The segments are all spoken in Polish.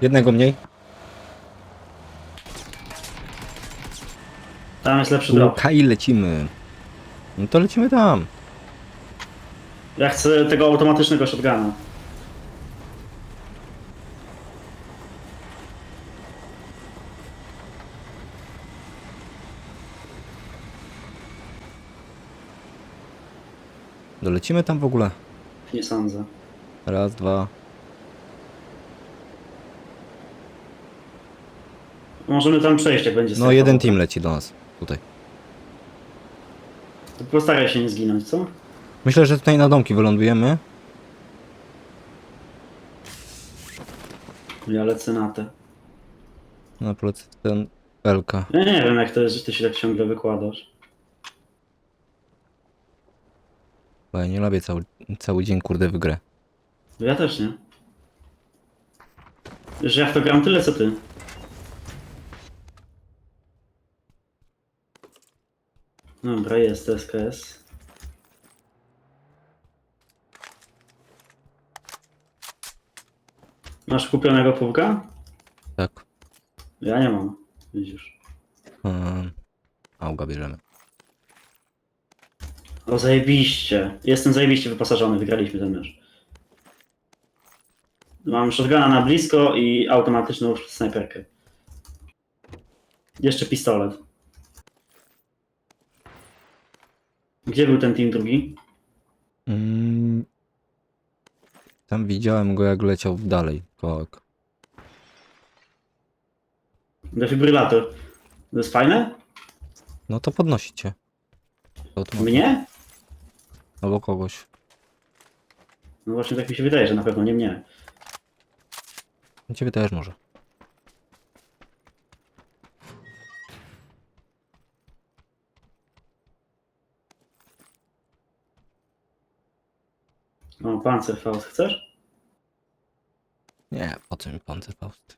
Jednego mniej. Tam jest lepszy drop. Łukaj lecimy. No to lecimy tam. Ja chcę tego automatycznego shotguna. Dolecimy tam w ogóle. Nie sądzę. Raz, dwa. Możemy tam przejść, jak będzie No strefa. jeden team leci do nas. Tutaj. To Postaraj się nie zginąć, co? Myślę, że tutaj na domki wylądujemy. Ja lecę na te. Na plecy ten LK. Ja nie wiem, jak to jest, że ty się tak ciągle wykładasz. Bo ja nie lubię cały, cały dzień kurde w grę. Ja też nie. Że ja w to gram tyle, co ty. Dobra, jest SKS. Masz kupionego półka? Tak. Ja nie mam. Widzisz. Um, auga bierzemy. O, zajebiście. Jestem zajebiście wyposażony, wygraliśmy ten mecz. Mam shotguna na blisko i automatyczną snajperkę. Jeszcze pistolet. Gdzie był ten team drugi? Mm, tam widziałem go jak leciał dalej. Tak. Defibrylator. To jest fajne? No to podnosicie. Mnie? Albo kogoś. No właśnie tak mi się wydaje, że na pewno nie mnie. Ciebie też może. O, Panzerfaust chcesz? Nie, po co mi Panzerfaust?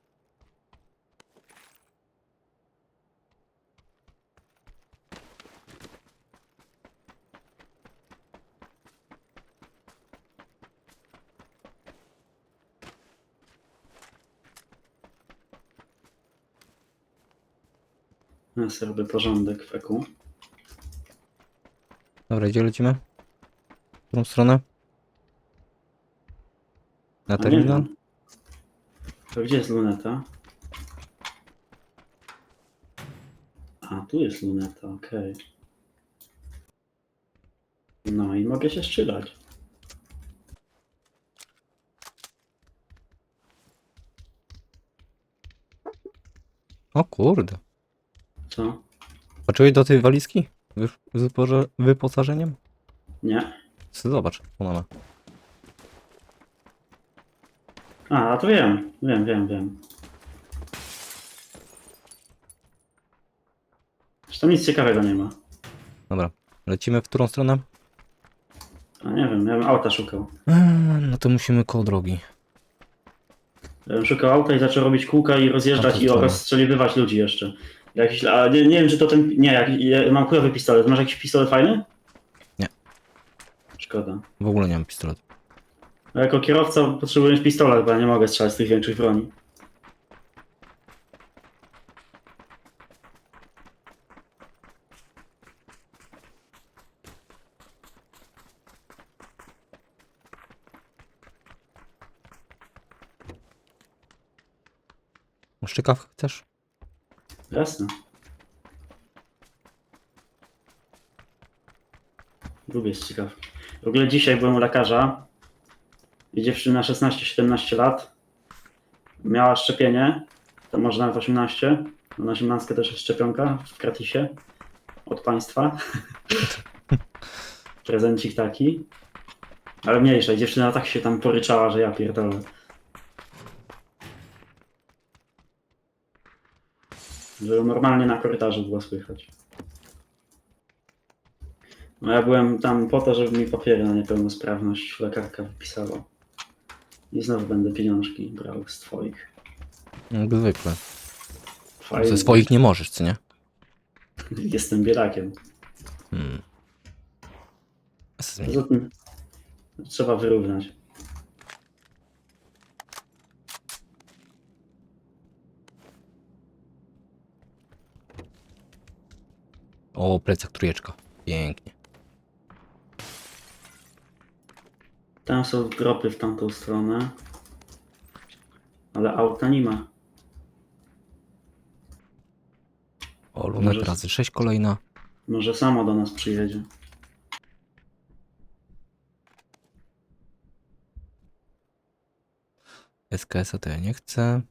Ja sobie robię porządek w EQ. Dobra, gdzie lecimy? W którą stronę? Na A nie terminal? wiem. To gdzie jest luneta? A, tu jest luneta, okej. No i mogę się strzelać. O kurde. Co? Patrzyłeś do tej walizki? Wy, z wypoże- wyposażeniem? Nie? Zobacz, ona ma. A, a to wiem. Wiem, wiem, wiem. Zresztą nic ciekawego nie ma. Dobra, lecimy w którą stronę? A nie wiem, ja bym auta szukał. Eee, no to musimy koło drogi. Ja bym szukał auta i zaczął robić kółka i rozjeżdżać to i co? rozstrzeliwywać ludzi jeszcze. Jakiś, a nie, nie wiem, czy to ten. Nie, jak, ja mam chujowy pistolet. Masz jakiś pistolet fajny? Nie. Szkoda. W ogóle nie mam pistoletu. Jako kierowca potrzebuję pistolet, bo ja nie mogę strzelać z tych większych broni. Szczykawkę chcesz? Jasne. Lubię jest ciekaw. W ogóle dzisiaj byłem u lekarza i dziewczyna 16-17 lat miała szczepienie, to może nawet 18. Na 18 też jest szczepionka w gratisie od państwa. Prezencik taki. Ale mniejsza. Dziewczyna tak się tam poryczała, że ja pierdolę. Że normalnie na korytarzu było słychać. No ja byłem tam po to, żeby mi papiery na niepełnosprawność lekarka wypisała. I znowu będę pieniążki brał z twoich. Jak zwykle. Fajnie. Ze swoich nie możesz, co nie? Jestem biedakiem. Hmm. Poza tym trzeba wyrównać. O, plecak trójeczka. Pięknie. Tam są dropy w tamtą stronę. Ale auta nie ma. O, lunek Może- razy 6 kolejna. Może samo do nas przyjedzie. SKS-a to ja nie chcę.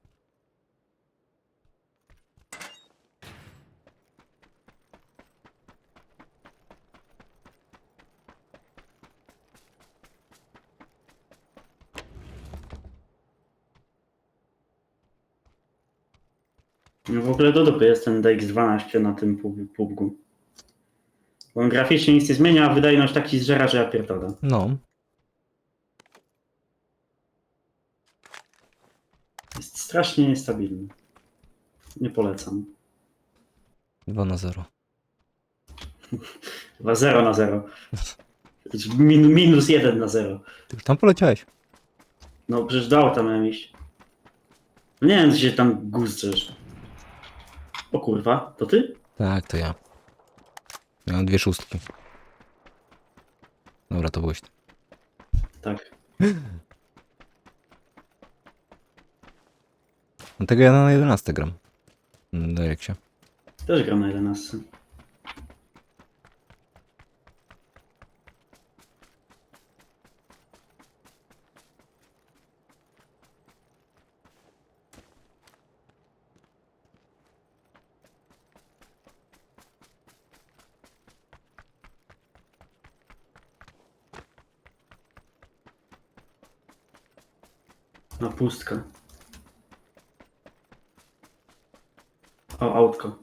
W ogóle do dupy jest ten DX12 na tym pub- pubgu. Bo on graficznie nic nie zmienia, a wydajność taki zżera, że ja pierdolę. No. Jest strasznie niestabilny. Nie polecam. 2 na 0. Chyba 0 na 0. Min, minus 1 na 0. Ty już tam poleciałeś. No przecież do auta miałem iść. No nie wiem, co się tam guzdziesz. O kurwa, to ty? Tak, to ja. Miałem dwie szóstki. Dobra, to byłeś ty. Tak. Dlatego ja na 11 gram. Do jak się. Też gram na 11. Na pustka. O, autko.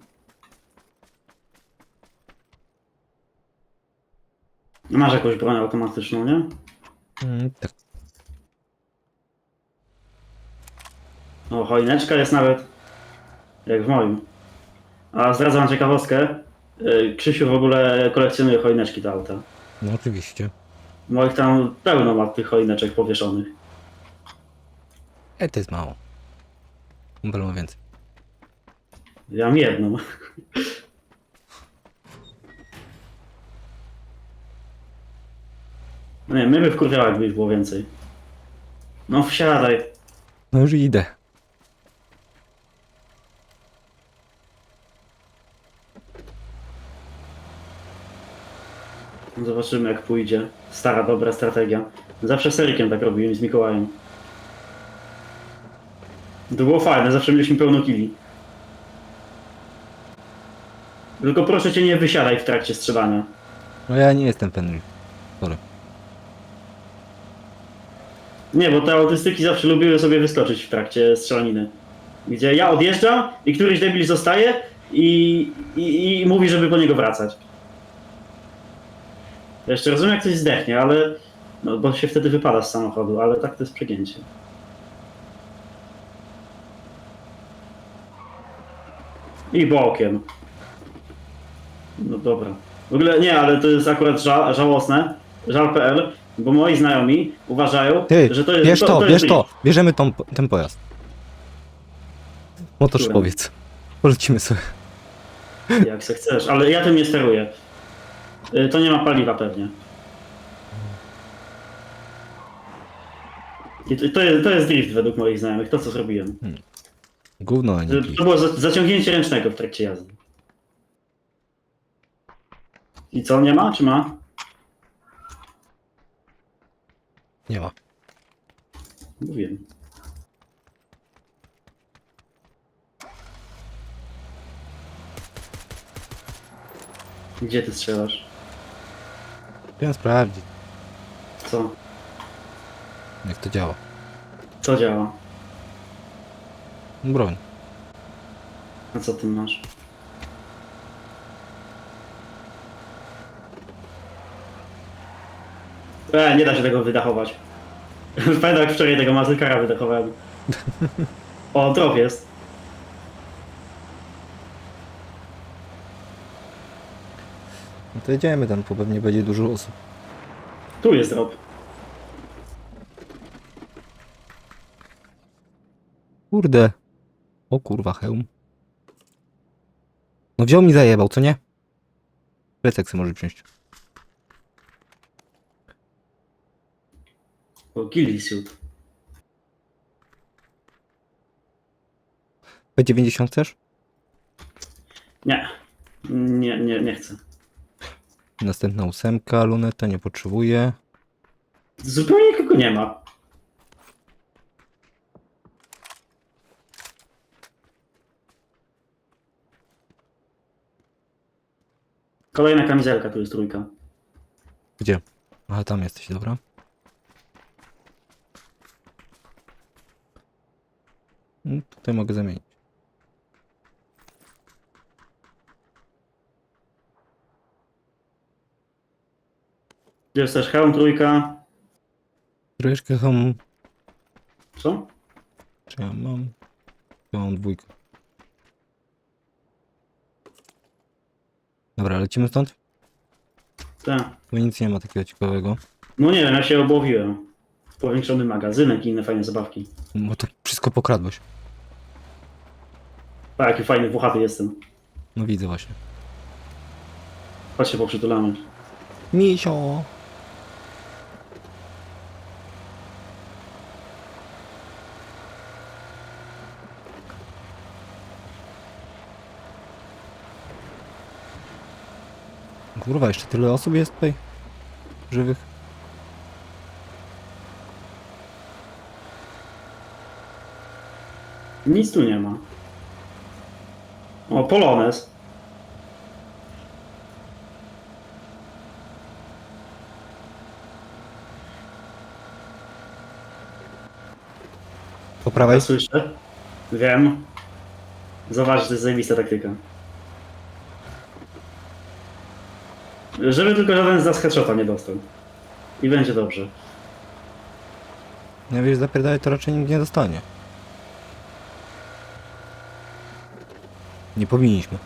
Masz jakąś broń automatyczną, nie? Mm, tak. O, choineczka jest nawet jak w moim. A zdradzam ciekawostkę. y, Krzysiu w ogóle kolekcjonuje choineczki do auta. No oczywiście. Moich tam pełno ma tych choineczek powieszonych. Ej, to jest mało. Kumpel ma więcej. Ja mam jedną. No nie, my by wkurwiała, jakby ich było więcej. No wsiadaj. No już idę. Zobaczymy jak pójdzie. Stara, dobra strategia. Zawsze z Erykiem tak robiłem i z Mikołajem. To było fajne, zawsze mieliśmy pełno kili. Tylko proszę cię nie wysiadaj w trakcie strzelania. No ja nie jestem Fenrir. Sorry. Nie, bo te autystyki zawsze lubiły sobie wyskoczyć w trakcie strzelaniny. Gdzie ja odjeżdżam i któryś debil zostaje i, i, i mówi, żeby po niego wracać. Ja jeszcze rozumiem, jak ktoś zdechnie, ale. No, bo się wtedy wypada z samochodu, ale tak to jest przegięcie. I bokiem. No dobra. W ogóle nie, ale to jest akurat ża żałosne. Żal.pl, bo moi znajomi uważają, Ty, że to jest. bierz to, to bierz to. Bierzemy tą, ten pojazd. Powiedz. Polecimy sobie. Jak se chcesz, ale ja tym nie steruję. Y, To nie ma paliwa pewnie. I to, to, jest, to jest drift według moich znajomych, to co zrobiłem. Gówno, a nie To, to było za, zaciągnięcie ręcznego w trakcie jazdy. I co, nie ma, czy ma? Nie ma. Mówiłem. Gdzie ty strzelasz? Chciałem sprawdzić, Co? jak to działa. Co działa? Broń. A co ty masz? E, nie da się tego wydachować. Pamiętam jak wczoraj tego mazykara wydachowałem. O, drop jest. No to jedziemy tam, bo pewnie będzie dużo osób. Tu jest drop. Kurde. O kurwa, hełm. No wziął mi zajebał, co nie? Plecak sobie może wziąć. O, Gilly Suit. P90 chcesz? Nie. Nie, nie, nie chcę. Następna ósemka, luneta nie potrzebuję. Zupełnie nikogo nie ma. Kolejna kamizelka, tu jest trójka. Gdzie? Aha, tam jesteś, dobra. Mm, Tutaj mogę zamienić. Gdzie jest też hełm trójka? Troszeczkę ham... Co? Czy ja mam? Ja mam dwójkę. Dobra, lecimy stąd? Tak. Tu nic nie ma takiego ciekawego. No nie wiem, ja się obłowiłem. Powiększony magazynek i inne fajne zabawki. Bo to wszystko pokradłeś. A, jaki fajny, włochaty jestem. No widzę właśnie. Chodź się poprzytulamy. Misio! Kurwa, jeszcze tyle osób jest tutaj? Żywych? Nic tu nie ma. O, Polones. Po prawej? Ja słyszę. Wiem. Zobacz, to jest zajebista taktyka. Żeby tylko żaden z nas headshota nie dostał. I będzie dobrze. Nie wiesz, zapierdalać to raczej nikt nie dostanie. Nie powinniśmy.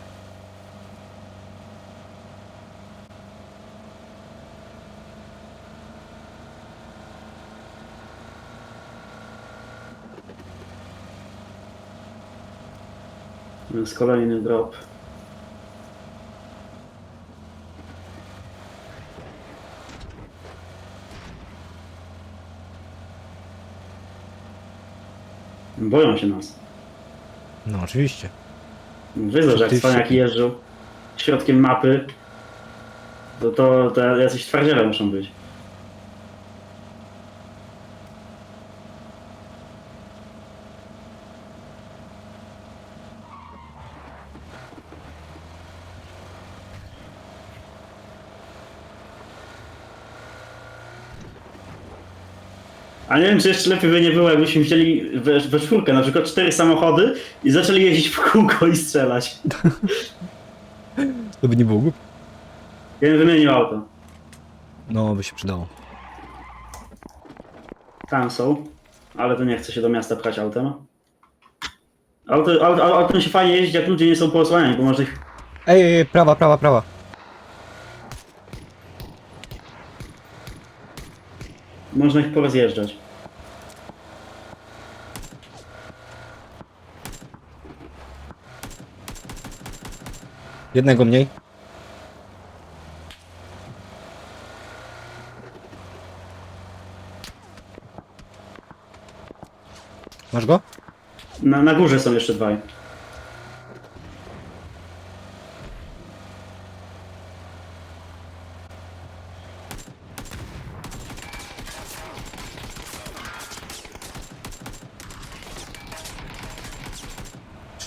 Jest kolejny drop. Boją się nas. No oczywiście. Wiedzą, że jak Ty cwaniaki się- jeżdżą środkiem mapy, to, to, to jacyś twardziele muszą być. A nie wiem, czy jeszcze lepiej by nie było, jakbyśmy wzięli we, we czwórkę, na przykład cztery samochody i zaczęli jeździć w kółko i strzelać. To by nie było. Ja bym wymienił auto. No, by się przydało. Tam są, ale to nie chce się do miasta pchać autem. Auto, auto, autem się fajnie jeździ, jak ludzie nie są poosłaniani, bo może ich... Ej, ej, ej, prawa, prawa, prawa. Można ich porozjeżdżać. Jednego mniej. Masz go? Na, na górze są jeszcze dwaj.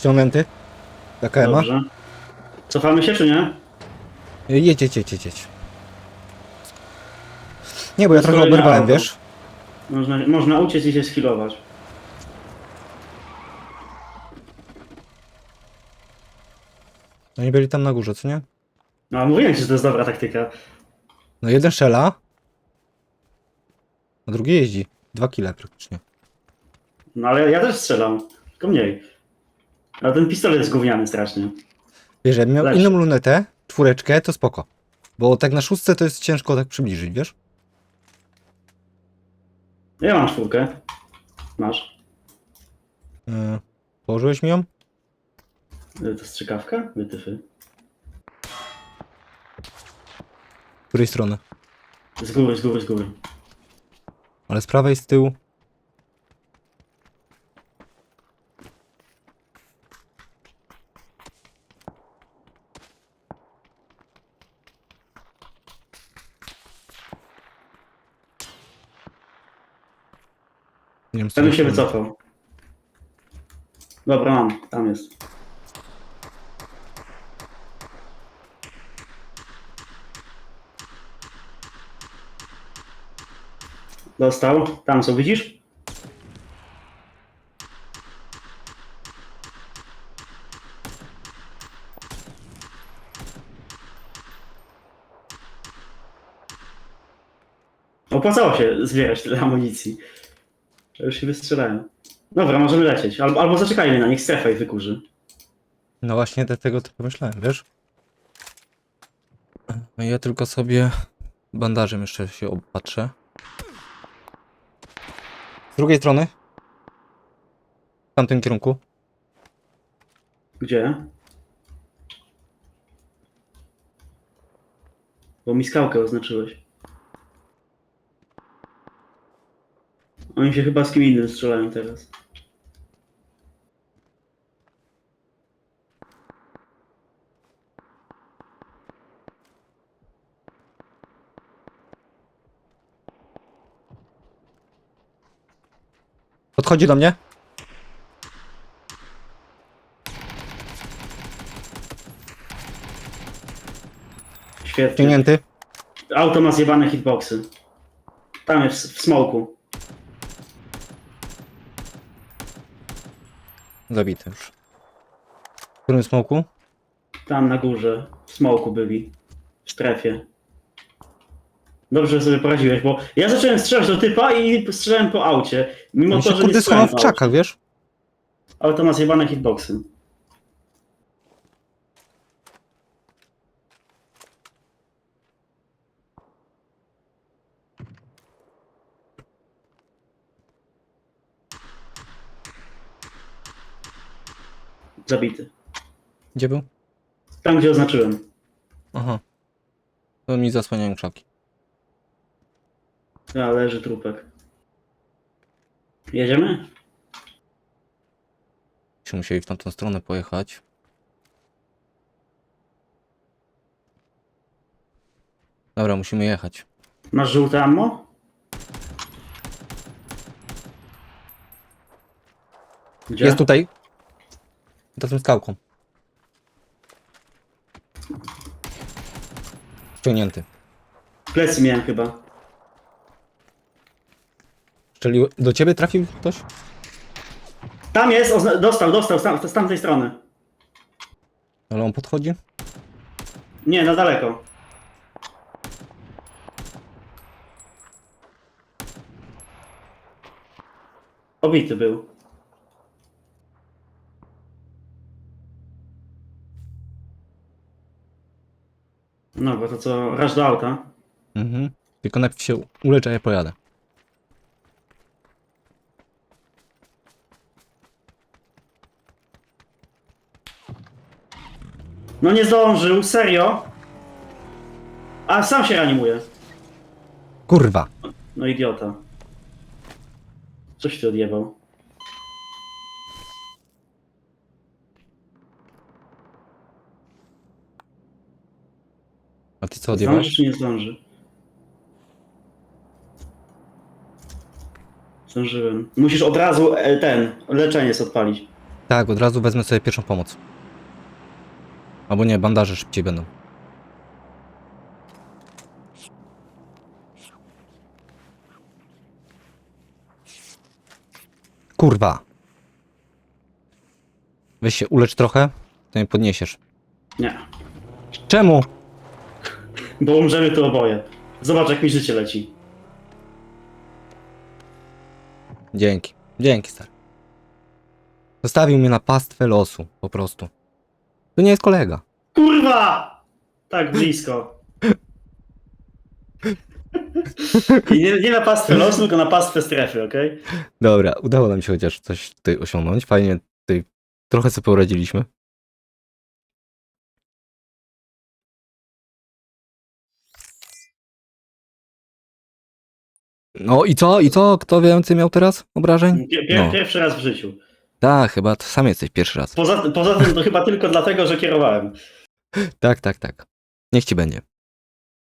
Ściągnięty? Taka ma? Dobrze. Cofamy się, czy nie? Jedź, jedź, jedź, jedź, jedź. Nie, bo ja To trochę kolejne oberwałem, auto. wiesz? Można, można uciec i się schilować. Oni byli tam na górze, co nie? No, a mówiłem ci, że to jest dobra taktyka. No jeden strzela, a drugi jeździ. Dwa kile praktycznie. No ale ja też strzelam, tylko mniej. Ale ten pistolet jest gówniany strasznie. Wiesz, jakbym miał Lepszy. inną lunetę, czwóreczkę, to spoko. Bo tak na szóstce to jest ciężko tak przybliżyć, wiesz? Ja mam czwórkę. Masz. Yy, położyłeś mi ją? Y, To strzykawka? Wytyfy. której strony? Z góry, z góry, z góry. Ale z prawej, z tyłu. Nie wiem, Ten jest się wycofał. Dobra, mam. Tam jest. Dostał. Tam są, widzisz? Opłacało się zbierać tyle amunicji. Ja już się wystrzelałem. Dobra, możemy lecieć. Albo, albo zaczekajmy na nich, strefa ich wykurzy. No właśnie dlatego to pomyślałem, wiesz? No ja tylko sobie bandażem jeszcze się opatrzę. Z drugiej strony. W tamtym kierunku. Gdzie? Bo mi skałkę oznaczyłeś. Oni się chyba z kim innym strzelają teraz. Podchodzi do mnie. Świetnie. Wciągnięty. Auto ma zjebane hitboxy. Tam jest, w smoku. Zabity już. W którym smoku? Tam na górze. W smoku byli. W strefie. Dobrze sobie poradziłeś, bo ja zacząłem strzelać do typa i strzelałem po aucie. Mimo to, się że kurde nie schował strzelałem w po aucie. czakach, wiesz? Auto ma zjebane hitboxy. Zabity. Gdzie był? Tam, gdzie oznaczyłem. Aha. To mi zasłaniają krzaki. A, leży trupek. Jedziemy? Byśmy musieli w tamtą stronę pojechać. Dobra, musimy jechać. Masz żółte ammo? Gdzie? Jest tutaj. Za tą skałką. Wciągnięty. Plecy miałem chyba. Czyli do ciebie trafił ktoś? Tam jest, ozna- dostał, dostał z, z tamtej strony. Ale on podchodzi? Nie, na daleko. Obity był. No, bo to co, raż do auta. Mhm. Tylko najpierw się uleczę, a ja pojadę. No nie zdążył, serio? A sam się animuje. Kurwa! No idiota. Coś ty odjebał. A ty co Zdąży czy nie zdąży? Zdążyłem. Musisz od razu e, ten, leczenie sobie odpalić. Tak, od razu wezmę sobie pierwszą pomoc. Albo nie, bandaże szybciej będą. Kurwa! Weź się ulecz trochę, to mnie podniesiesz. Nie. Czemu? Bo umrzemy tu oboje. Zobacz jak mi życie leci. Dzięki. Dzięki, stary. Zostawił mnie na pastwę losu, po prostu. To nie jest kolega. Kurwa! Tak blisko. I nie, nie na pastwę losu, tylko na pastwę strefy, okej? Dobra, udało nam się chociaż coś tutaj osiągnąć. Fajnie, tutaj trochę sobie poradziliśmy. No i co? I co? Kto więcej miał teraz obrażeń? Pier, pier, No. Pierwszy raz w życiu. Tak, chyba to sam jesteś pierwszy raz. Poza, poza tym to chyba tylko dlatego, że kierowałem. Tak, tak, tak. Niech ci będzie.